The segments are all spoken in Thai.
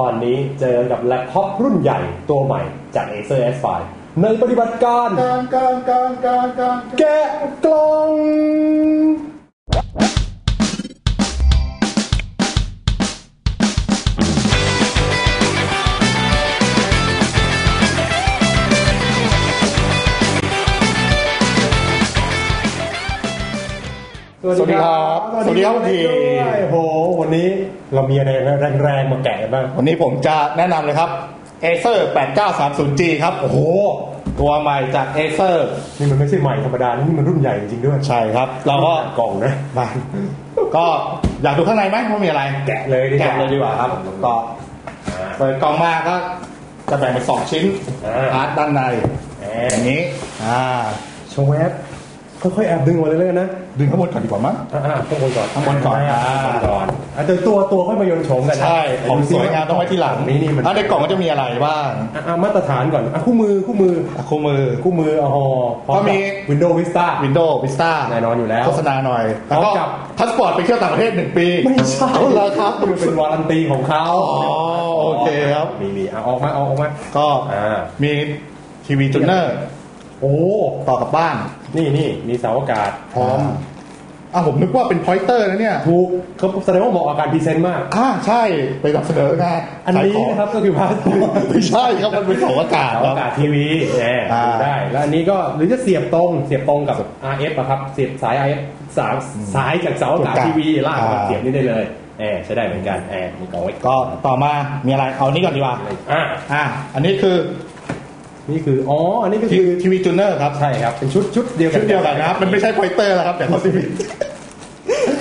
ตอนนี้เจอกับแล็ปท็อปรุ่นใหญ่ตัวใหม่จาก Acer S5 ในปฏิบัติการการการการการการแกะกล่อง สวัสดีครับสวัสดีครับคุณทีด้วยโห วันนี้เรามีอะไรแรงๆมาแกะกันบ้าง วันนี้ผมจะแนะนำเลยครับ Acer 8930G ครับ โอ้โห ตัวใหม่จาก Acer นี่มันไม่ใช่ใหม่ธรรมดา นี่มันรุ่นใหญ่จริงๆด้วย ใช่ครับ เราก็กล่องนะมาก็อยากดูข้างในไหมว่ามีอะไร แกะเลยดีกว่าแกะเลยดีกว่าครับก็เปิดกล่องมาก็จะแบ่งเป็นสองชิ้นอ่าพาร์ทด้านในแหอย่างมนี้ อ่าโชว์แวบ ค่อยๆแอบดึงมาเลยเลยนะดึงข้างบนก่อนดีกว่ามั้ง อ่าข้างบนก่อนข้างบนก่อนอ่าอ่าข้างบนก่อนอะแต่ตัวตัวค่อยมาโยนโฉมกันนะใช่ของสวยงามต้องไว้ที่หลังนี่นี่มันแล้วในกล่องก็จะมีอะไรบ้างอะอะมาตรฐานก่อนอะคู่มือคู่มืออะคู่มือ คู่มืออ๋อพร้อก็มี วินโดว์วิสต้า Windows Vista แน่นอนอยู่แล้วโฆษณาหน่อย แล้วก็พร้อมกับ พาสปอร์ตไปเที่ยวต่างประเทศหนึ่งปีไม่ใช่เอาเลยครับมันเป็นวารันตีของเขาอ๋อโอเคครับ มีมีเอาออกมาเอาออกมาก็อ่ามีทีวีจูเนอร์ โอ้ต่อกับบ้านนี่นี่มีเสาอากาศพร้อมอะผมนึกว่าเป็นพอยเตอร์นะเนี่ยถูกเขาแสดงว่าเหมาะกับการพรีเซนต์มากอ่าใช่ไปนำเสนองานอันนี้ขายของนะครับก็คือพาสปอร์ตไม่ใช่ครับมันเป็นเสาอากาศเสาครับอากาศทีวีแหมอ่าดูได้ แล้วอันนี้ก็หรือจะเสียบตรงเสียบตรงกับ RF อะครับเสียบสาย RF สายสายจากเสาอากาศทีวีลากมาเสียบนี่ได้เลยแหมใช้ได้เหมือนกันแหมมีกล่องไว้ก็ต่อมามีอะไรเอานี้ก่อนดีกว่าอะอ่าอันนี้คือ นี่คืออ๋ออันนี้ก็ทีคือทีวีจูเนอร์ครับใช่ครับเป็นชุดชุดเดียวกัชุนดเดียวกันนะครับมันไม่ใช่พอยเตอร์แล้วครับแต่เขาทีวี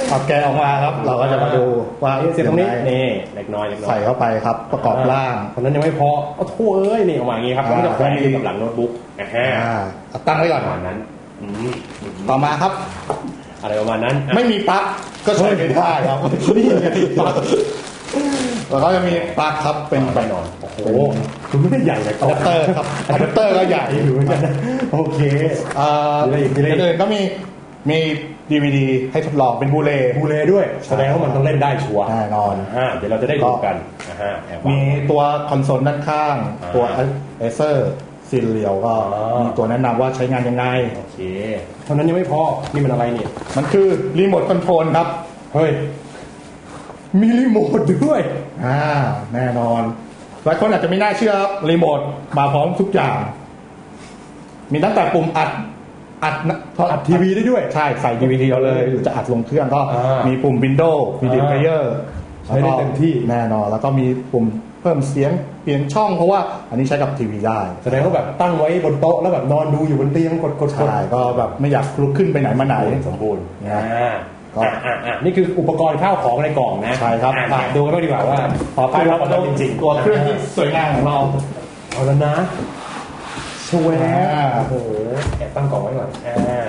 เอาแกะออกมาครับ เราก็จะมาดูว่าเสียบตรงนี้ยังไงนี่เล็กน้อยเล็กน้อยใส่เข้าไปครับ ประกอบร่างคนนั้นยังไม่พอเอาโถ่เอ้ยนี่ออกมาอย่างนี้ครับแล้วก็จะแขวนอยู่กับหลังโน้ตบุ๊กอ่าฮะอ่าเอาตั้งไว้ก่อนประมาณนั้นอืมต่อมาครับ อะไรประมาณนั้นอะไม่มีปลั๊กก็ใช้ไม่ได้ครับนี่ไงปลั๊ก แล้วก็จะมีปลั๊กครับเป็นไปนอนโอ้โหคุณไม่ได้ใหญ่เลยอะแดปเตอร์ครับอะแดปเตอร์ก็ใหญ่อยู่เหมือนกันนะโอเค เอ่อมีอะไรอีกมีอะไรอีก อื่นๆก็มีมีดีวดีให้ทดลองเป็นบูเลบูเลด้วย แสดงว่ามันต้องเล่นได้ชัวร์แน่นอน อ่าเดี๋ยวเราจะได้ดูกันอ่าฮะแอบวาง มีตัวคอนโซลด้านข้าง อ่าตัวเอเซอร์ซีเรียลก็อ๋อ มีตัวแนะนำว่าใช้งานยังไง โอเค เท่านั้นยังไม่พอ นี่มันอะไรเนี่ย มันคือรีโมทคอนโทรลครับ เฮ้ย มีรีโมทด้วยอ่าแน่นอนหลายคนอาจจะไม่น่าเชื่อครับรีโมทมาพร้อมทุกอย่าง มีตั้งแต่ปุ่มอัดอัดนะอัดทีวีได้ด้วย ใช่ ใส่ดีวีดีเอาเลย หรือจะอัดลงเครื่องก็อ่ามีมีปุ่ม Windows มีอ่า Player ใช้ได้เต็มที่แน่นอน แล้วก็มีปุ่มเพิ่มเสียงเปลี่ยนช่องเพราะว่าอันนี้ใช้กับทีวีได้แสดงว่าแบบตั้งไว้บนโต๊ะแล้วแบบนอนดูอยู่บนเตียงกดกดกดใช่ก็แบบไม่อยากลุกขึ้นไปไหนมาไหนสมบูรณ์นะอ่า ก็อ่าอ่าอ่านี่คืออุปกรณ์ข้าวของในกล่องนะใช่ครับอะมาดูกันบ้างดีกว่าว่าต่อไปเรามาดูจริงๆตัวเครื่องที่สวยงามของเราเอาแล้วนะชวอ่าโอ้โหแอบตั้งกล่องไว้ก่อนอ่า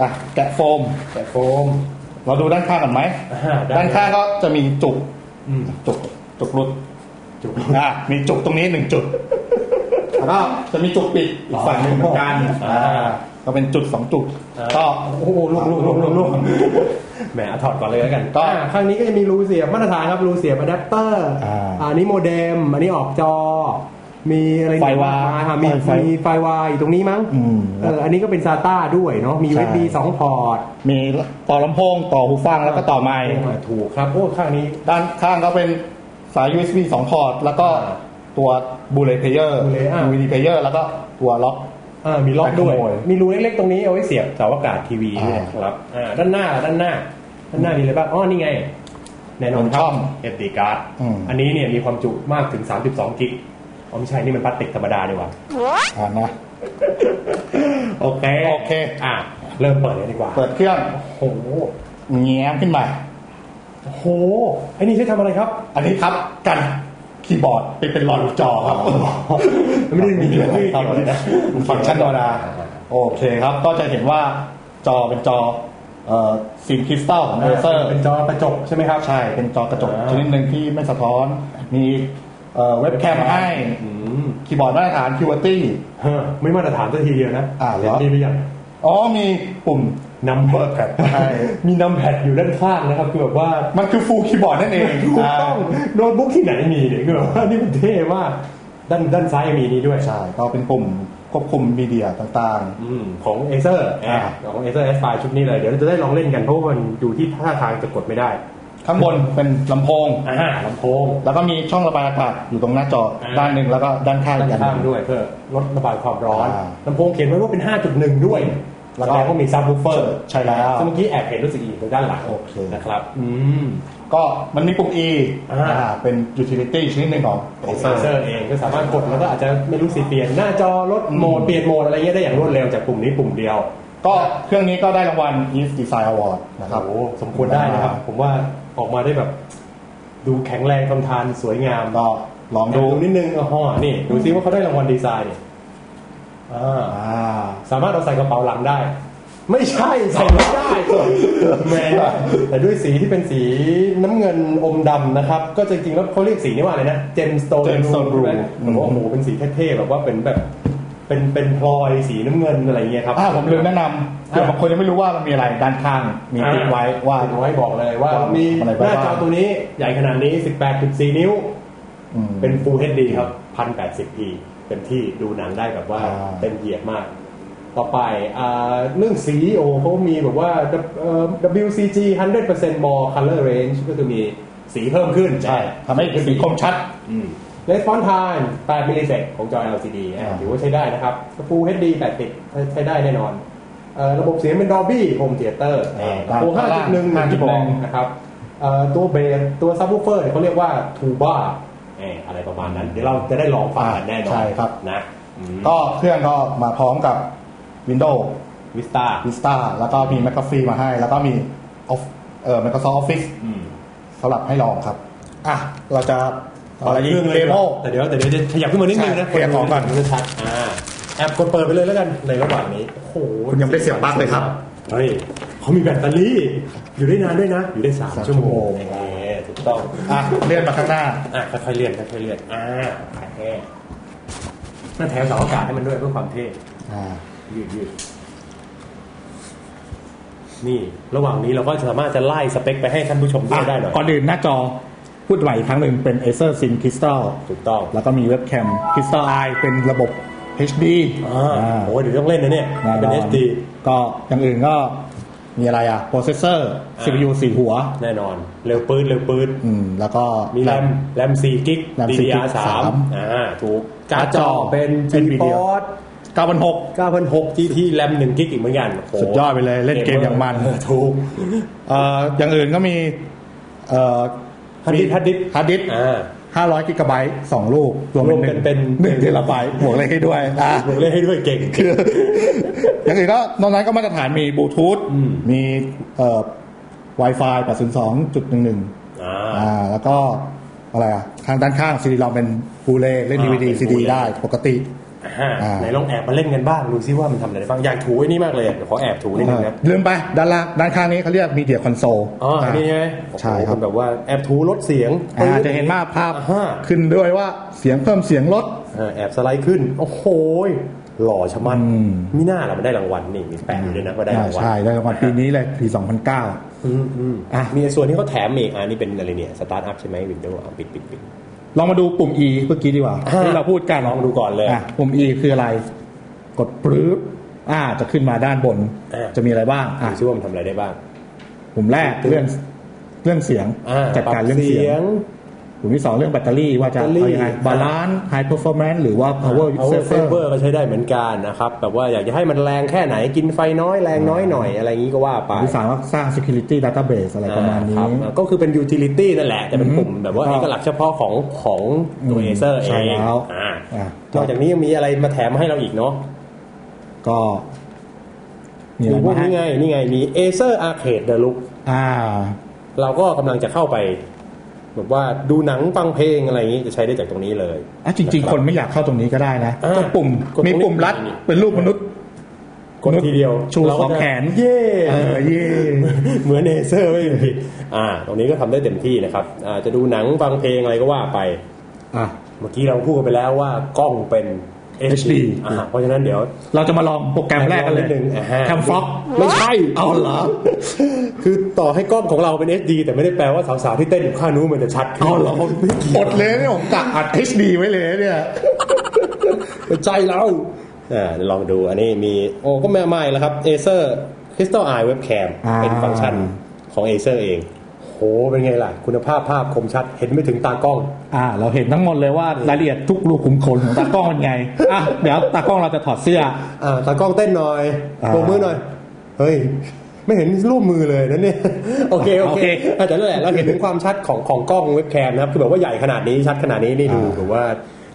อะแกะโฟมแต่โฟม เราดูด้านข้างกันไหมอ่าได้ด้านข้างก็จะมีจุกอืมจุกจุกรุดจุกอะมีจุกตรงนี้หนึ่งจุดแล้วก็จะมีจุกปิดอีกฝั่งหนึ่งเหมือนกันอ่าอ่าก็เป็นจุดสองจุดก็โอ้โหลูกลูกลูกลูกลูก แหมเอาถอดก่อนเลยแล้วกันก็อ่าข้างนี้ก็จะมีรูเสียบมาตรฐานครับรูเสียบอะแดปเตอร์อ่าอันนี้โมเด็มอันนี้ออกจอ มีอะไรไฟวาอ่มีไฟมีไฟวายอยู่ตรงนี้มั้งอืมเอออันนี้ก็เป็น SATA ด้วยเนาะมีใช่ USB สองพอร์ต มีต่อลำโพงต่อหูฟังแล้วก็ต่อไมค์ถูกครับโอ้ข้างนี้ด้านข้างก็เป็นสาย USB สองพอร์ตแล้วก็อ่าตัวบูเลย์เพลเยอร์ Blu-ray อ่า DVD เพลเยอร์แล้วก็ตัวล็อกอ่ามีล็อกด้วยขโมยมีรูเล็กๆตรงนี้เอาไว้เสียบเสาอากาศทีวีด้วยอ่าครับอ่าด้านหน้าล่ะด้านหน้า ด้านหน้ามีอะไรบ้างอ๋อนี่ไง แน่นอนคช่รัอบง SD card อืม อันนี้เนี่ยมีความจุมากถึง 32 กิกอ๋อไม่ใช่นี่มันพลาสติกธรรมดาดีกว่า อ่านะ โอเคโอเค อะเริ่มเปิดเลยดีกว่าเปิดเครื่องโอ้โหแง้มขึ้นมา โอ้โหไอ้นี่ใช้ทำอะไรครับ อันนี้ครับกันคีย์บอร์ดเป็นเป็นหลอดจอครับไม่ได้มีอะไรครับเลยนะ ฟังก์ชันธรรมดาโอเคครับ ก็จะเห็นว่าจอเป็นจอ เอ่อซิมคริสตัลของเอเซอร์เป็นจอกระจกใช่ไหมครับ ใช่ เป็นจอกระจกอ่าชนิดหนึ่งที่ไม่สะท้อน มีเอ่อเว็บแคมให้อืมคีย์บอร์ดมาตรฐาน QWERTY เฮ้อไม่มาตรฐานสักทีเดียวนะอ่าเหรอเห็นดีหรือยังอ๋อมีปุ่มนำแพเปิดดแผ่นใช่มีนำแพดอยู่ด้านข้างนะครับคือแบบว่ามันคือฟูลคีย์บอร์ดนั่นเองถูกต้องโน้ตบุ๊กที่ไหนมีเนี่ยคือแบบว่านี่มันเท่มากด้านด้านซ้ายมีนี่ด้วยใช่ก็เป็นปุ่ม ควบคุมมีเดียต่างอืมของ Acer อ่าของ Acer S5 ชุดนี้เลย เดี๋ยวเราจะได้ลองเล่นกันเพราะว่ามันอยู่ที่ท่าทางจะกดไม่ได้ๆข้างบนเป็นลำโพง อ่าลำโพง แล้วก็มีช่องระบายอากาศอยู่ตรงหน้าจออ่าด้านหนึ่งแล้วก็ด้านข้างด้านอีกอันหข้างนึ่ง ด้วยเพื่อลดระบายความร้อนอ่าลำโพงเขียนไว้ว่าเป็น 5.1 ด้วยแล้แล้ววก็ก็มีซับวูฟเฟอร์ใช่แล้วซึ่งเมื่อกี้แอบเห็นรู้สึกอีกตรงด้านหลังโอเค นะครับ อืม ก็มันมีปุ่ม E อ่า อ่าเป็น utility ชนิดหนึ่งของของ Acer Acer เองก็สามารถกดแล้วก็อาจจะไม่รู้สิเปลี่ยนหน้าจอลดโหมดอืมเปลี่ยนโหมดอะไรเงี้ยได้อย่างรวดเร็วจากปุ่มนี้ปุ่มเดียว ก็เครื่องนี้ก็ได้รางวัล EVE Design Award นะครับ โอ้โหสมควรได้นะครับ ผมว่าออกมาได้แบบ ดูแข็งแรงทำทานสวยงามก็ลองดูดูนิดนึงอ๋อนี่ ดูซิว่าเขาได้รางวัลดีไซน์เนี่ยอ่าอ่าสามารถเอาใส่กระเป๋าหลังได้ ไม่ใช่ใส่ไม่ได้แหมแต่ด้วยสีที่เป็นสีน้ำเงินอมดำนะครับ ก็จริงๆแล้วเขาเรียกสีนี้ว่าอะไรนะเจมสโตน Gemstone Blue ผมว่าโอ้โหเป็นสีเท่ๆแบบว่าเป็นแบบเป็นเป็นพลอยสีน้ำเงินอะไรเงี้ยครับอ่าผมลืมแนะนำเผื่อบางคนยังไม่รู้ว่ามันมีอะไรด้านข้าง มีติ๊กไว้ว่าติดไว้บอกเลยว่าว่ามีมีอะไรหบ้างน้าจอตัวนี้ใหญ่ขนาดนี้ 18.4 นิ้วอืมเป็น Full HD ครับ 1080p เต็มที่ดูหนังได้แบบว่าอ่าเต็มเหยียดมาก ต่อไปอ่าเรื่องสีโอเขามีแบบว่าเอ่อ WCG 100% more color range ก็คือมีสีเพิ่มขึ้นใช่ทำให้สีคมชัดอืม Response time 8มิลลิเซกของจอ LCD อะอ่าถือว่าใช้ได้นะครับ Full HD 80 ใช้ได้แน่นอนเอ่อระบบเสียงเป็น Dolby Home Theater อ่าตัวด้านล่าง5.1 1.2นะครับเอ่อตัวเบสตัวซับ w ูเฟอร์เขาเรียกว่า Tuba เอ่ออะไรประมาณนั้น เดี๋ยวเราจะได้ลองฟังกันแน่นอนใช่ครับนะอืมก็เครื่องก็มาพร้อมกับ Windows Vista Vista แล้วก็มี McAfee มาให้ แล้วก็มี Off- เอ่อ Microsoft Office อืมสำหรับให้ลองครับ อะ เราจะต่อเครื่องเลยเดโม แต่เดี๋ยวแต่เดี๋ยวจะขยับขึ้นมานิดนึงนะใช่ขยับของก่อน จะชัดอ่าแอปกดเปิดไปเลยแล้วกันในระหว่างนี้โอ้โหคุณยังไม่ได้เสียบปลั๊กเลยครับ เฮ้ยเขามีแบตเตอรี่ อยู่ได้นานด้วยนะ อยู่ได้สามสามชั่วโมงชั่วโมงเออถูกต้อง อะเลื่อนมาข้างหน้า อะค่อยๆเลื่อนค่อยๆเลื่อนอ่าแท้น่าแถมเสาอากาศให้มันด้วยเพื่อความเท่อ่า ยืดยืดนี่ ระหว่างนี้เราก็สามารถจะไล่สเปคไปให้ท่านผู้ชมด้ได้หน่อยก่อนอื่นหน้าจอพูดใหม่อีกครั้งหนึ่งเป็น Acer Syn Crystal ถูกต้อง แล้วก็มีเว็บแคม Crystal Eye เป็นระบบ HD อ๋อโอ้ยเดี๋ยวต้องเล่นนะเนี่ย เป็น HD ก็อย่างอื่นก็มีอะไรอะ โปรเซสเซอร์ CPU สี่หัว แน่นอน เร็วปืนเร็วปืนอืม แล้วก็มีแรมแรมสี่กิก DDR สามอ่า ถูก การ์ดจอเป็น G-Port 9,600 9,600 GT แรม1กิกอีกเหมือนกันสุดยอดไปเลยเล่นเกมอย่างมันถูกอย่างอื่นก็มีเอ่อฮัดดิสฮัดดิสฮัดดิสห้าร้อยกิกะไบต์สองลูกรวมเป็นเป็นหนึ่งเทราไบต์บวกเลขให้ด้วยอ่วกเลขให้ด้วยเก่งคือย่างอื่นก็นอกนั้นก็มาตรฐานมีบลูทูธมีเอ่อ Wi-Fi 802.11อ่าแล้วก็อะไรอะทางด้านข้างซีดีเราเป็นบูเล่เล่นดีวีดีซีดีได้ปกติ อ่าอ่าไหนลองแอบมาเล่นกันบ้างดูซิว่ามันทำอะไรได้บ้างอยากถูไอ้นี่มากเลยเดี๋ยวขอแอบถูนิดนึงนะลืมไปด้านล่างด้านข้างนี้เขาเรียกมีเดียคอนโซลอ๋ออันนี้ไงใช่ครับโอ้โหแบบว่าแอบถูลดเสียงอ่าจะเห็นว่าภาพอ่ฮะขึ้นด้วยว่าเสียงเพิ่มเสียงลดเออแอบสไลด์ขึ้น โอ้โหยหล่อชะมัดอืมมีหน้าเรามันได้รางวัลนี่มีแปะอยู่ด้วยนะว่าได้รางวัลใช่ได้รางวัลปีนี้เลยปี 2009อืมอืมอะมีส่วนที่เขาแถมอีกอันนี้เป็นอะไรเนี่ยสตาร์ทอัพใช่ไหมวินโดว์ปิดปิดปิด ลองมาดูปุ่ม E เมื่อกี้ดีกว่าอ่าที่เราพูดกันลองดูก่อนเลยะปุ่ม E คืออะไร กดปรื๊บอ่า จะขึ้นมาด้านบน อ่า จะมีอะไรบ้างดูอะซิว่ามันทำอะไรได้บ้าง ปุ่มแรกเรื่องเรื่องเสียง อ่าจัดการเรื่องเสียงปุ่มที่สอง เรื่องแบตเตอรี่ว่าจะแบตเตอรี่เอายังไงบาลานซ์ไฮเปอร์ฟอร์แมนซ์หรือว่า power power saver saver ก็ใช้ได้เหมือนกันนะครับแบบว่าอยากจะให้มันแรงแค่ไหนกินไฟน้อยแรงน้อยหน่อยอะไรอย่างนี้ก็ว่าไปที่สามว่าสร้าง security database อะไรประมาณนี้อ่ครับก็คือเป็น utility นั่นแหละแต่เป็นปุ่มแบบว่าก็เอกลักษณ์เฉพาะของของตัวอืม Acer เอใช่งแล้วอ่าอะนอกจากนี้ยังมีอะไรมาแถมให้เราอีกเนาะก็มีอะไรมีพวมากให้นี้ไงนี่ไงมี Acer Arcade The Look อ่า เราก็กำลังจะเข้าไป แบบว่าดูหนังฟังเพลงอะไรอย่างนี้จะใช้ได้จากตรงนี้เลยอะจริง ๆ คนไม่อยากเข้าตรงนี้ก็ได้นะอ่าก็ปุ่มกดตรงนี้มีปุ่มรัดนี่เป็นรูปมนุษย์กดทีเดียวชูเราสก็องจะแขนเย่เออเย่เหมือนเอเซอร์ไม่ผิดอ่า ตรงนี้ก็ทำได้เต็มที่นะครับอ่าจะดูหนังฟังเพลงอะไรก็ว่าไปอะเมื่อกี้เราพูดกันไปแล้วว่ากล้องเป็น HD อ่าเพราะฉะนั้นเดี๋ยว เราจะมาลองโปรแกรมแรกกันเลยนิดนึงอ่าฮะแคมฟ็อกไม่ใช่เอาเหรอ คือต่อให้กล้องของเราเป็น HD แต่ไม่ได้แปลว่าสาวๆที่เต้นอยู่ข้างนู้นมันจะชัดขึ้นเอาเหรออดเลยเนี่ยผมกะอัด HD ไว้เลยเนี่ยเป็นใจเราอ่าเดี๋ยวลองดูอันนี้มี โอ้ก็ไม่ไม่แล้วครับ Acer Crystal Eye Webcam อ่าเป็นฟังก์ชันของ Acer เอง โหเป็นไงล่ะ คุณภาพภาพคมชัด เห็นไม่ถึงตากล้อง อ่า เราเห็นทั้งหมดเลยว่ารายละเอียดทุกรูขุมขนของตากล้องเป็นไงอะเดี๋ยวตากล้องเราจะถอดเสื้ออ่าตากล้องเต้นหน่อยอ่าโบกมือหน่อย เฮ้ยไม่เห็นรูปมือเลยนะเนี่ยโอเคโอโอเคเคอะแต่นั่นแหละเราเห็นถึงความชัดของของกล้องเว็บแคมนะครับคือแบบว่าใหญ่ขนาดนี้ชัดขนาดนี้นี่ดูถือว่า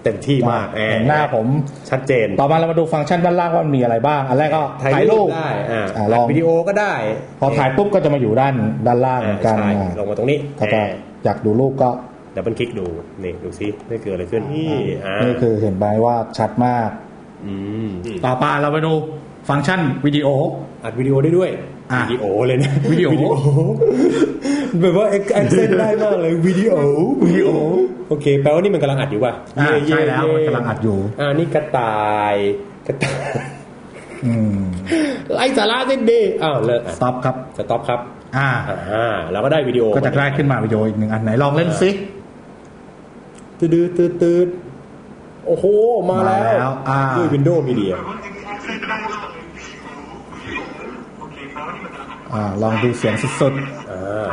เต็มที่มากเห็นหน้าผมชัดเจน ต่อมาเรามาดูฟังก์ชันด้านล่างว่ามันมีอะไรบ้าง อันแรกก็ถ่ายถ่ายรูรูปปได้อ่าอ่าลองวิดีโอก็ได้ พอถ่ายปุ๊บก็จะมาอยู่ด้านด้านล่างเหมือนกันใช่อ่าลงมาตรงนี้ถ้าจะอยากดูรูปก็ดับเบิลคลิกดูนี่ดูซิได้เกิดอะไรขึ้นนี่อ่านี่คือเห็นไหมว่าชัดมากอืมต่อไปเราไปดูฟังก์ชันวิดีโออัดวิดีโอได้ด้วยอะวิดีโอเลยนะวิดีโอ แบบว่าแอคเซนต์ได้มากเลยวิดีโอวิดีโอโอเค แปลว่านี่มันกำลังอัดอยู่ป่ะอ่าเย่ใช่แล้วเย่มันกำลังอัดอยู่อ่านี่กระต่ายกระต่ายอืมไล่สาระเส้นดีอ้าวเลิกอะสต็อปครับสต็อปครับ อ่าอ่าแล้วก็ได้วิดีโอก็จะได้ขึ้นมาวิดีโออีกหนึ่งอันไหนลองเล่นซิตืดตืดตืดโอ้โห มาแล้มาแล้ววอ่าด้วย Windows Media อ่าลองดูเสียงสุดอ่าๆอ่า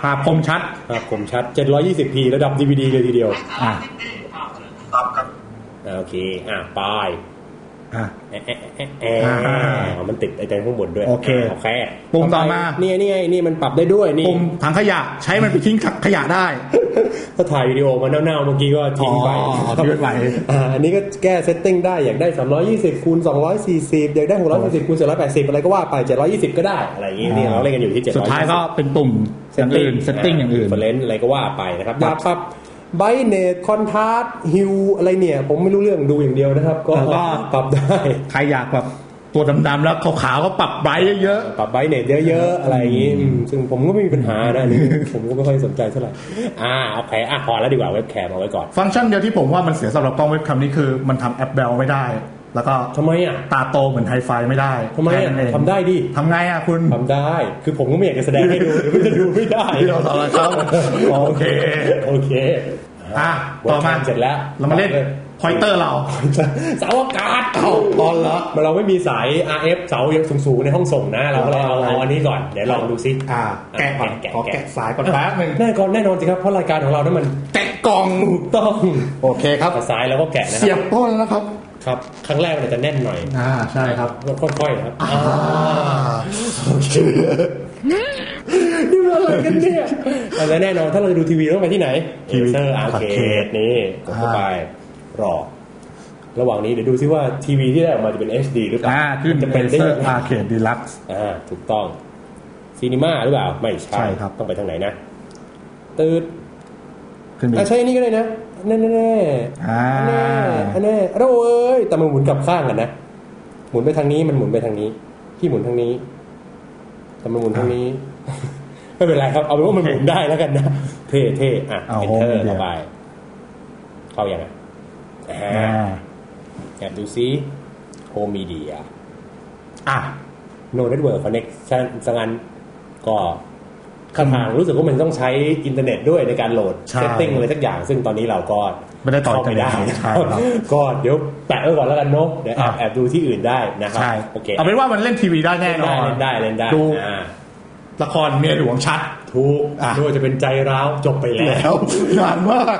ภาพคมชัดภาพคมชัด 720p ระดับ DVD เลยทีเดียวอ่าอ่าโอเค อ่าไปอ่าแอะแอะแอะแอะอ่าอ๋อมันติดไอ้ใจข้างบนด้วย โอเคโอเคปุ่มต่อมานี่ไงนี่ไงนี่มันปรับได้ด้วยนี่ปุ่มถังขยะใช้มันไปทิ้งขยะได้ถ้าถ่ายวิดีโอมาเน่าๆเมื่อกี้ก็ทิ้งไปอ๋อทิ้งไปอ่าอันนี้ก็แก้เซตติ้งได้อยากได้ 320คูณ240 อยากได้ 640คูณ780 อะไรก็ว่าไป 720 ก็ได้ อะไรอย่างงี้นี่เราเล่นกันอยู่ที่720สุดท้ายก็เป็นปุ่ม อย่างอื่นเซตติ้งอย่างอื่นเฟรนอะไรก็ว่าไปนะครับอยากปรับไบเนตคอนทราสฮิวอะไรเนี่ย ผมไม่รู้เรื่องดูอย่างเดียวนะครับ ก็แล้วก็ปรับได้ ใครอยากแบบตัวดำๆแล้วขาวๆก็ปรับไบรท์เยอะปรับไบเนตเยอะๆ อะไรอย่างงี้อืมซึ่งผมก็ไม่มีปัญหานะอันนี้ผมก็ไม่ค่อยสนใจเท่าไหร่อ่าโอเคอะพอแล้วดีกว่าเว็บแคมเอาไว้ก่อนๆฟังก์ชันเดียวที่ผมว่ามันเสียสำหรับกล้องเว็บแคมนี้คือมันทำแอปเบลไม่ได้ แล้วก็ทำไมอะตาโตเหมือนไฮไฟไม่ได้ทำไมแค่อะนั้นเองทำได้ดิทำไงอะคุณทำได้ คือผมก็ไม่อยากจะแสดงให้ดูเดี๋ยวมันจะดูไม่ได้เดี๋ยวเราครับโอเคโอเคอะต่อมาเสร็จแล้วเรามาเล่นพอยเตอร์เราเสาอากาศเอาตอนละเราไม่มีสาย RF เสายังสูงๆในห้องส่งนะ เราก็เลยเอาเอาเอาอันนี้ก่อน เดี๋ยวลองดูซิอ่าแกะก่อนแกะขอแกะแกะสายก่อนแป๊บหนึงแน่นอนแน่นอนสิครับ เพราะรายการของเรานั้นมันแกะกล่องถูกต้อง โอเคครับแต่สายเราก็แกะนะคเสียรับบต้นแล้วนะครับ ครับครั้งแรกมันอาจจะแน่นหน่อยอ่าใช่ครับก็ค่อยๆนะครับอ่าโอเคนี่มันอะไรกันเนี่ยแต่แน่นอนถ้าเราจะดูทีวีต้องไปที่ไหนทีวีเซอร์อาร์เคด Arcade นี่กดเข้าไปรอ ระหว่างนี้เดี๋ยวดูซิว่าทีวีที่ได้ออกมาจะเป็น HD หรือเปล่าอ่าขึ้นจะเป็เป็นนได้เซอยัร์งไงอาร์เคดดีลักซ์อ่าถูกต้องซีนิมาหรือเปล่า ไม่ใช่ใช่ครับต้องไปทางไหนนะตืดขึ้นไปอะใช่อันนี้ก็ได้นะ แน่แน่แน่อ่าแน่อันแน่เราเอ้ยแต่มันหมุนกลับข้างกันนะหมุนไปทางนี้มันหมุนไปทางนี้ พี่หมุนทางนี้ แต่มันหมุนทางนี้ ไม่เป็นไรครับ เอาเป็นว่ามันหมุนได้แล้วกันนะเท่เท่อะเอาเอนเตอร์ home media เข้าไปเข้าอย่างไงอ่อ่าาแอบดูซิโฮมมีเดียอะโนเน็ตเวิร์กคอนเน็กชันสังันก็ ข้างทางรู้สึกว่ามันต้องใช้อินเทอร์เน็ตด้วยในการโหลดใช่เซตติ้งอะไรสักอย่าง ซึ่งตอนนี้เราก็ไม่ได้ต่อเข้าไม่ได้อินเทอร์เน็ตใช่ครับก็เดี๋ยวแปะไว้ก่อนแล้วกันเนาะเดี๋ยวแอบอะแอบดูที่อื่นได้นะครับใช่โอเคเอาเป็นว่ามันเล่นทีวีได้แน่เล่นนอได้นเล่นได้เล่นได้ดูอ่าละครเมียหลวงชัดถูกอะไม่ว่าจะเป็นใจร้าวจบไปแล้แล้ววนานมาก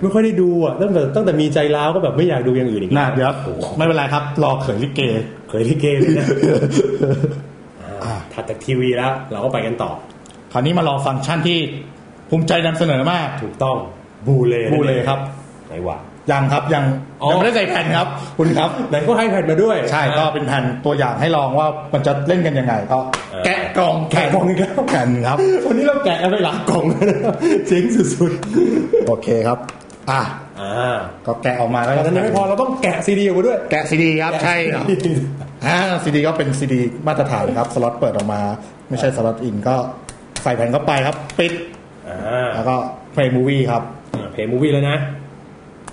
ไม่ค่อยได้ดูอะตั้งแต่ตั้งแต่มีใจร้าวก็แบบไม่อยากดูอย่างอื่นอีกน่าเดี๋ยวโอ้โหไม่เป็นไรครับ รอเขยลิเกเคยที่เกมเลยนะอ่าถัดจากทีวีแล้ว เราก็ไปกันต่อ คราวนี้มาลองฟังก์ชันที่ภูมิใจนำเสนอมากถูกต้องบูเลบูเลครับไหนวะยังครับยังอ๋อยังไม่ได้ใส่แผ่นครับ คุณครับไหนก็ให้แผ่นมาด้วย ใช่ก็เป็นแผ่นตัวอย่างให้ลองว่ามันจะเล่นกันยังไงก็เออแกะกล่องแกะกล่องอีกแล้วแผ่นครับวันนี้เราแกะกันไปหลักกล่องแล้วนะเจ๋งสุดโอเคครับ อะๆอ่าก็แกะออกมาแล้วแต่นั้นยังไม่พอเราต้องแกะซีดีออกมาด้วย แกะซีดีครับใช่ครับอ่าซีดีก็เป็นซีดีมาตรฐานครับสล็อตเปิดออกมา ไม่ใช่สล็อตอินก็ ใส่แผ่นเข้าไปครับ ปิด อ่าแล้วก็เพลย์มูวี่ครับ เพย์มูวี่แล้วนะ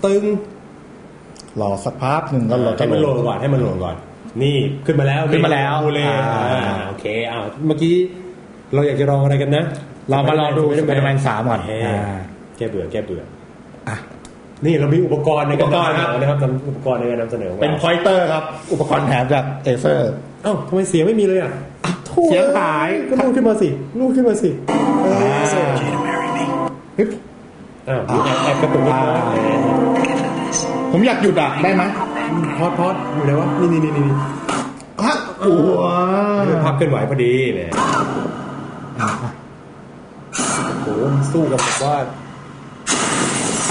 ตึงรอสักพักหนึ่งก็เราจะให้มันโหลดก่อนให้มันโหลดก่อน นี่ขึ้นมาแล้วขึ้นมาแล้วบูเลอ่า อ่าโอเคอ่าเมื่อกี้เราอยากจะลองอะไรกันนะเรามาลองดู Spider-Man 3ก่อนเอ่า แก้เบื่อแก้เบื่ออะ นี่เรามีอุปกรณ์ในการอุปกรณ์ครับ นำเสนอนะครับนำอุปกรณ์ในการนำเสนอของเป็นราพอยเตอร์ครับ อุปกรณ์แถมจากเอเซอร์ เอ้าทำไมเสียงไม่มีเลยอะโถ่ เสียงหายก็ลูดขึ้นมาสิลูดขึ้นมาสิเออเฮ้ยอ้าวมีแอบแอบกระตุกนิดหน่อยอ่าผมอยากหยุดอะได้ไหมพอดพอดอยู่ไหนวะนี่นี่นี่นี่ฮะโอ้โหนี่ภาพเคลื่อนไหวพอดีแหมอะโอ้โหสู้กับแบบว่า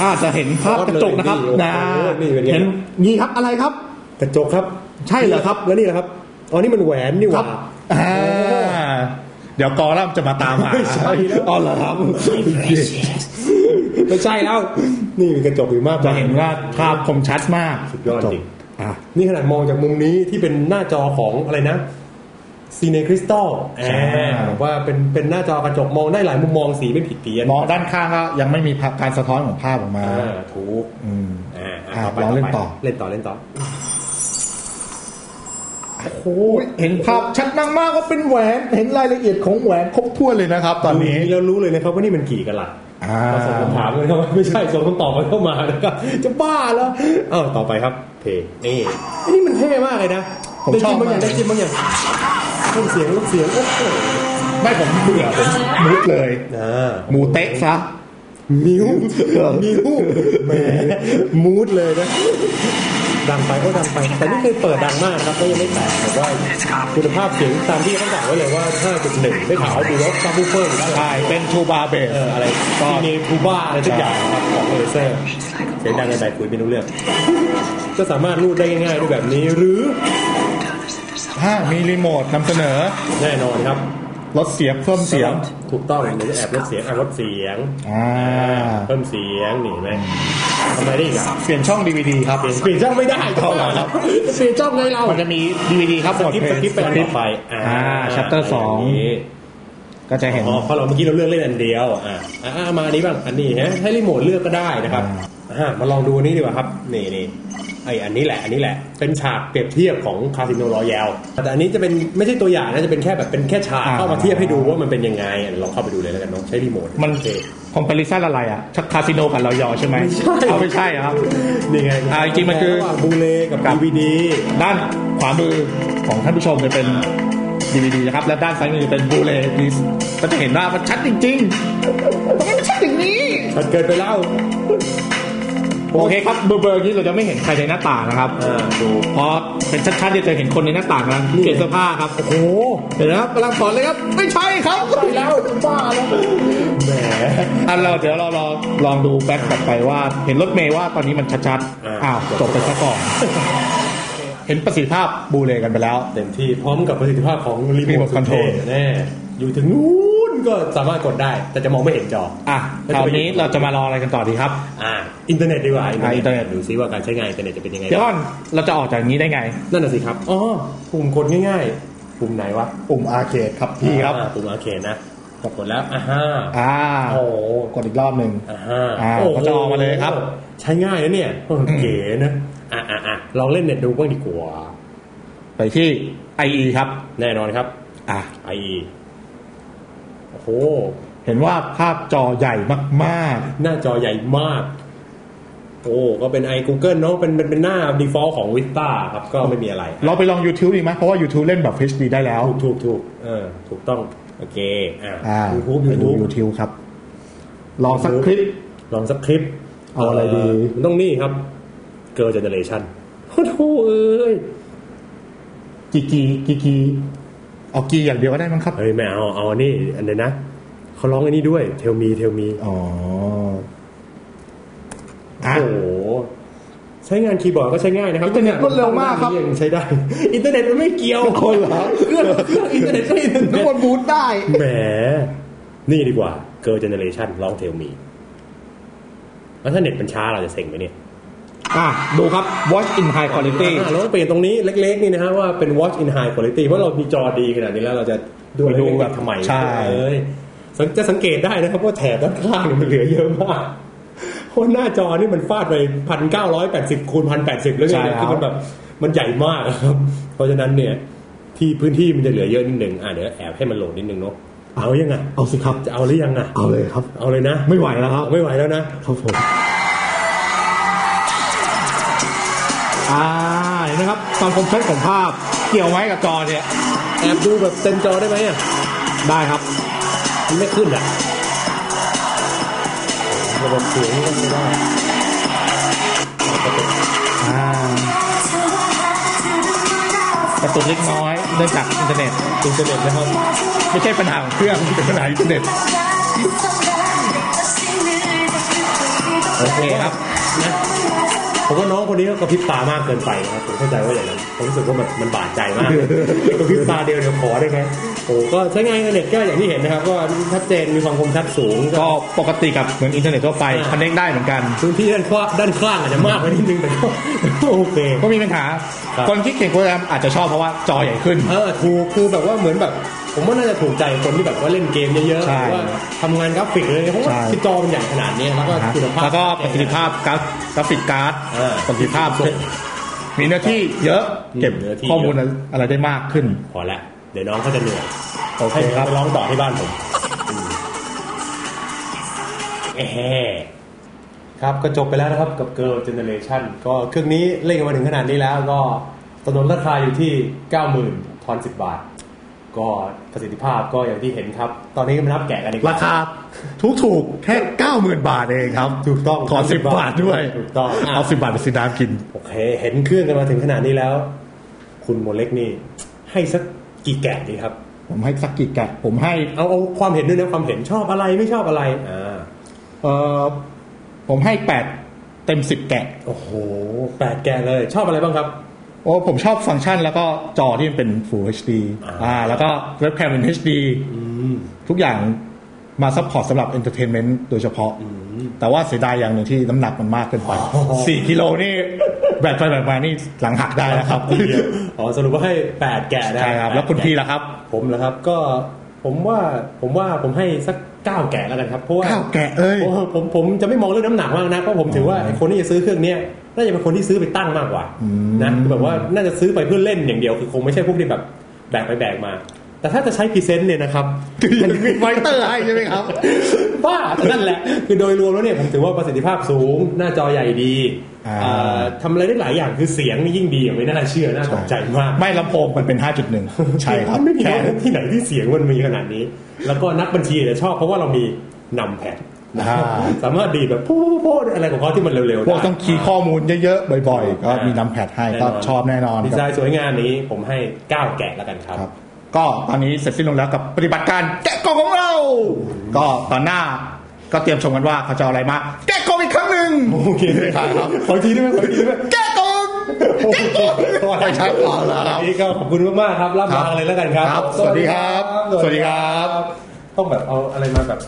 อ่าจะเห็นภาพกระจกนะครับโอ้โหนะนี่เป็นไงเห็นนี่ครับอะไรครับ กระจกครับ ใช่เหรอครับแล้วนี่แหละครับอ๋อนี่มันแหวนนี่หครัว่าบ อ่าเดี๋ยวกอล่ามจะมาตามหา ไม่ใช่แล้วอ๋อเหรอครับไม่ใช่แล้ว นี่มีกระจกอยู่มากจะเห็นว่าภาพคมชัดมากสุดยอดจริงอะนี่ขนาดมองจากมุมนี้ที่เป็นหน้าจอของอะไรนะซีเนคริสตัลใช่แบบว่าเป็นเป็นหน้าจอกระจกมองได้หลายมุมมองสีไม่ผิดเพี้ยนมองด้านข้างก็ยังไม่มีภาพการสะท้อนของภาพออกมาอ่าถูกอืมอ่าอะต่อไปลองเล่นต่อเล่นต่อเล่นต่อ โอ้โหเห็นภาพชัดมากๆว่าเป็นแหวนเห็นรายละเอียดของแหวนครบถ้วนเลยนะครับ ตอนนี้ดูเรารู้เลยนะครับว่านี่มันกี่กะลัดอ่าเราส่งคำถามกันเข้ามาไม่ใช่ส่งคำตอบกันเข้ามานะครับจะบ้าแล้วเอ้าต่อไปครับเพลงนี่อันนี้มันเท่มากเลยนะผมได้ชอบจิ้มบางอย่างมากได้จิ้มบางอย่างเพิ่มเสียงลดเสียงโอ้โหไม่ผมเบื่อผมมุดเลยอ่าหมูเต๊ะซะนิ้วนิ้วแหมมูดเลยนะ ดังไปก็ดังไป แต่นี่เคยเปิดดังมากนะครับก็ยังไม่แตกแต่ว่าคุณภาพเสียงตามที่เขาบอกไว้เลยว่า 5.1 ได้ข่าวว่าดูว่าซับวูเฟอร์หรืออะไรใช่เป็นทูบาเบสเอออะไรก็ซีเนทูบ้าอะไรทุกอย่างครับของเอเซอร์เสียงดังในแบบคุยไม่รู้เรื่องก็สามารถรูดได้ง่ายๆด้วยแบบนี้หรือถ้ามีรีโมทนำเสนอแน่นอนครับ ลดเสียงเพิ่มเสียง ถูกต้องเดี๋ยวจะแอบลดเสียงอะลดเสียงอ่าเพิ่มเสียงนี่เห็นไหมทำไมได้อีกอะเปลี่ยนช่อง DVD ครับเปลี่ยนเปลี่ยนช่องไม่ได้เอาเหรอครับเปลี่ยนช่องไงเรา มันจะมี DVD ครับสกิปสกิปไปอันต่อไปอ่า chapter สองย่านี้ก็จะเห็นอ๋อเพราะเราเมื่อกี้เราเลือกเล่นอันเดียวอ่าอ่ามาอันนี้บ้างอันนี้ฮะให้รีโมทเลือกก็ได้นะครับอ่ามาลองดูอันนี้ดีกว่าครับนี่นี่ ไออันนี้แหละอันนี้แหละเป็นฉากเปรียบเทียบของคาสิโนรอยัลแต่อันนี้จะเป็นไม่ใช่ตัวอย่างนะจะเป็นแค่แบบเป็นแค่ฉากอ่าเข้ามาเทียบให้ดูว่ามันเป็นยังไงอะลองเข้าไปดูเลยแล้วกันเน้องใช้รีโมทมันโอเคคอมเพลชันอะไรอะชักคาสิโนกับรอยอใช่ไหมไม่ใช่เอาไม่ใช่เหรอครับนี่ไงอ่าจริงๆมันคือระหว่างบูเลกับกับ DVD ด้านขวามือของท่านผู้ชมจะเป็น DVD นะครับและด้านซ้ายมือเป็นบูเลดิสก็จะเห็นว่ามันชัดจริงๆมันชัดอย่างนี้ชัดเกินไปแล้ว โอเคครับเบอร์เบอร์นี้เราจะไม่เห็นใครในหน้าต่างนะครับอ่าดูเพราะเป็นชัดๆเนี่ยจะเห็นคนในหน้าต่างนะเปลี่ยนเสื้อผ้าครับโอ้โหเห็นไหมครับกำลังสอนเลยครับไม่ใช่ครับไปแล้วบ้าแล้วแหมอันเราเดี๋ยวเราลองลองดูแบ็คกลับไปว่าเห็นรถเมย์ว่าตอนนี้มันชัดอ่าๆอ้าวจบไปซะก่อนเห็นประสิทธิภาพบูเลกันไปแล้ว เต็มที่พร้อมกับประสิทธิภาพของรีโมท Remote คอนโทร Control แน่อยู่ถึงนู้น ก็สามารถกดได้แต่จะมองไม่เห็นจอ อะคราวนี้เราจะมาลองอะไรกันต่อดีครับ อ่า อินเทอร์เน็ตดีกว่าอ่าอินเทอร์เน็ตดูซิว่าการใช้งานอินเทอร์เน็ตจะเป็นยังไงเดี๋ยวก่อนเราจะออกจากนี้ได้ไง นั่นน่ะสิครับอ๋อปุ่มกดง่ายๆ ปุ่มไหนวะ ปุ่มอาร์เคดครับพี่ครับอ่าปุ่มอาร์เคดนะกดแล้วอ่าฮะอ่าโอ้กดอีกรอบหนึ่งอ่าฮะอ่าโโหก็จะออกมาเลยครับ ใช้ง่ายนะเนี่ยโอ้โหเก๋นะอ่าอ่าอ่าลองเล่นเน็ตดูบ้างดีกว่า ไปที่ IE ครับ แน่นอนครับ อะ IE โอ้โหเห็นว่าภาพจอใหญ่มาก หน้าจอใหญ่มาก โอ้ ก็เป็น i Google เนาะเป็นเป็นเป็นหน้า default ของ Vista ครับ ก็ไม่มีอะไร ๆ เราไปลอง YouTube ดีไหมเพราะว่า YouTube เล่นแบบ HD ได้แล้วถูกถูกถูกเออ ถูกต้อง โอเค อ่าอ่า YouTube ไปดู YouTube YouTube ครับ ลองสักคลิป ลองสักคลิปเอาอะไรดี มันต้องนี่ครับ Girl Generation โอ้โหเอ้ย กีกีกีกี เอากีอย่างเดียวก็ได้มั้งครับ เฮ้ยไม่เอาเอาอันนี้อันไหนนะเขาร้องอันนี้ด้วย Tell me Tell me อ๋ออะ โอ้โหใช้งานคีย์บอร์ดก็ใช้ง่ายนะครับอินเทอร์เน็ตรวดเร็วมากครับ ยังใช้ได้ อินเทอร์เน็ตมันไม่เกี่ยวคนเหรอเครื่องเครื่องอินเทอร์เน็ตก็อินเทอร์ทุเน็กตคนบูทได้ แหม นี่ดีกว่า Girl Generation ร้องเทลมี แล้วถ้าเน็ตมันช้าเราจะเซ็งไหมเนี่ย อะดูครับ watch in high quality อ่าเราต้องเปลี่ยนตรงนี้เล็กๆนี่นะฮะว่าเป็น Watch in High Quality เพราะเรามีจอดีขนาดนี้แล้วเราจะดูไปดูแบบทำไมใช่เอ้ยสังจะสังเกตได้นะครับว่าแถบด้านข้างเนี่ยมันเหลือเยอะมากโหราะหน้าจอนี่มันฟาดไปพันเก้าร้อยแปดสิบคูณพันแปดสิบแล้วใช่ไงครับคือมันแบบมันใหญ่มากอะครับ เพราะฉะนั้นเนี่ยที่พื้นที่มันจะเหลือเยอะนิดหนึ่งอะเดี๋ยวแอบให้มันโหลดนิดนึงเนาะเอายังไงเอาสิครับจะเอาหรือยังอะเอาเลยครับ เอาเลยนะ ไม่ไหวแล้วครับไม่ไหวแล้วนะครับผม อ่าเห็นไหมครับความคมชัดของภาพ เกี่ยวไหมกับจอเนี่ยแอบดูแบบเต็มจอได้ไหมอะได้ครับมันไม่ขึ้นอะระบบเสียงก็ไม่ได้อ่ากระตุกเล็กน้อยเนื่องจากอินเทอร์เน็ตอินเทอร์เน็ตนะครับไม่ใช่ปัญหาของเครื่องเป็นปัญหาอินเทอร์เน็ตโอเคครับนะ ผมว่าน้องคนนี้ก็กระพริบตามากเกินไปนะครับผมเข้าใจว่าอย่างนั้นผมรู้สึกว่ามันมันบาดใจมากกระพริบตาเดียวเดี๋ยวขอได้ไหมโอ้ก็ใช้งานอินเทอร์เน็ตก็อย่างที่เห็นนะครับก็ชัดเจนมีความคมชัดสูงก็ปกติกับเหมือนอินเทอร์เน็ตทั่วไปคอนเนคได้เหมือนกันพื้นที่ด้านข้างด้านข้างอาจจะมากไปนิดนึงแต่ก็โอเคก็มีปัญหาครับคนที่เก่งโปรแกรมอาจจะชอบเพราะว่าจอใหญ่ขึ้นเออถูกคือแบบว่าเหมือนแบบผมว่าน่าจะถูกใจคนที่แบบว่าเล่นเกมเยอะๆหใช่รือว่าทำงานกราฟิกเลยเพราะว่าใช่คือจอมันใหญ่ขนาดนี้แล้วก็คุณภาพแล้วก็ประสิทธิภาพกราฟ กราฟิกการ์ดเออประสิทธิภาพมีเนื้อที่เยอะเก็บเนื้อที่ข้อมูลอะไรได้มากขึ้น พอละ เดี๋ยวน้องเขาจะเหนื่อยโอเคให้ครับ ไปร้องต่อที่บ้านผมเอ้ครับก็จบไปแล้วนะครับกับ Girl Generation ก็เครื่องนี้เล่นกันมาถึงขนาดนี้แล้วก็ตนนราคาอยู่ที่ 90,000ทอน10 บาท ก็ประสิทธิภาพก็อย่างที่เห็นครับ ตอนนี้ก็มานับแกะกันอีกราคาถูกถูกๆแค่เก้าหมื่นบาทเองครับ ถูกต้องขอสิบบาทด้วยถูกต้องอะเอาสิบบาทไปซื้อน้ำกิน โอเค เห็นเครื่องกันมาถึงขนาดนี้แล้ว คุณโมเล็กนี่ ให้สักกี่แกะดีครับ ผมให้สักกี่แกะ ผมให้เอาเอาความเห็นด้วยนะความเห็นชอบอะไรไม่ชอบอะไรอ่าเอ่อผมให้แปดเต็มสิบแกะ โอ้โหแปดแกะเลย ชอบอะไรบ้างครับ โอ้ผมชอบฟังก์ชันแล้วก็จอที่มันเป็น Full HD อ่าอ่าแล้วก็เว็บแคมเป็น HD อืมทุกอย่างมาซัพพอร์ตสำหรับเอนเตอร์เทนเมนต์โดยเฉพาะ แต่ว่าเสียดายอย่างหนึ่งที่น้ำหนักมันมากเกินไปอ๋อสี่กิโลนี่ แบกไปแบกมานี่หลังหักได้นะครับทีเดียวอ๋อสรุปว่าให้แปดแกะนะใช่ครับ แล้วคุณพี่ล่ะครับ ผมเหรอครับก็ผมว่าผมว่าผมให้สักเก้าแกะแล้วกันครับเพราะว่าเก้าแกะเอ้ยโอ้ผมผมจะไม่มองเรื่องน้ำหนักมากนะเพราะผมถือว่าไอ้คนที่จะซื้อเครื่องเนี้ยน่าจะเป็นคนที่ซื้อไปตั้งมากกว่ามนะคือแบบว่าน่าจะซื้อไปเพื่อเล่นอย่างเดียวคือคงไม่ใช่พวกที่แบบแบกไปแบกมา แต่ถ้าจะใช้พรีเซนต์เนี่ยนะครับมีไฟเตอร์ให้ใช่ไหมครับบ้าแต่นั่นแหละ คือโดยรวมแล้วเนี่ยผมถือว่าประสิทธิภาพสูง หน้าจอใหญ่ดีอ่าเอ่อ ทำอะไรได้หลายอย่างคือเสียงนี่ยิ่งดีอย่างไม่น่าเชื่อน่าตกใจมากไม่ลำโพงมันเป็น 5.1 ใช่ครับไม่มีแค่ที่ไหนที่เสียงมันมีขนาดนี้ แล้วก็นักบัญชีจะชอบเพราะว่าเรามีนำแผ่นอ่าสามารถดีดแบบพูดพูดอะไรของเขาที่มันเร็วๆพวกได้ต้องคีย์ข้อมูลเยอะๆบ่อยๆ ก็มีนำแพดให้ก็ชอบแน่นอนดีคไซรับน์สวยงามนี้ผมให้ 9 แกะแล้วกันครับครับก็ตอนนี้เสร็จสิ้นลงแล้วกับปฏิบัติการแกะกล่องของเรา ก็ตอนหน้า ก็เตรียมชมกันว่าเขาจะเอาอะไรมา แกะกล่องอีกครั้งหนึ่งโอเคครับขออีกทีได้ไหมขออีกทีได้ไหมแกะกล่องแกะกล่องไม่ใช่กล่องแล้วครับนี่ก็ขอบคุณมากๆครับรับครัมาบเลยแล้วกันครับครับ สวัสดีครับ สวัสดีครับ ต้องแบบเอาอะไรมาแบบ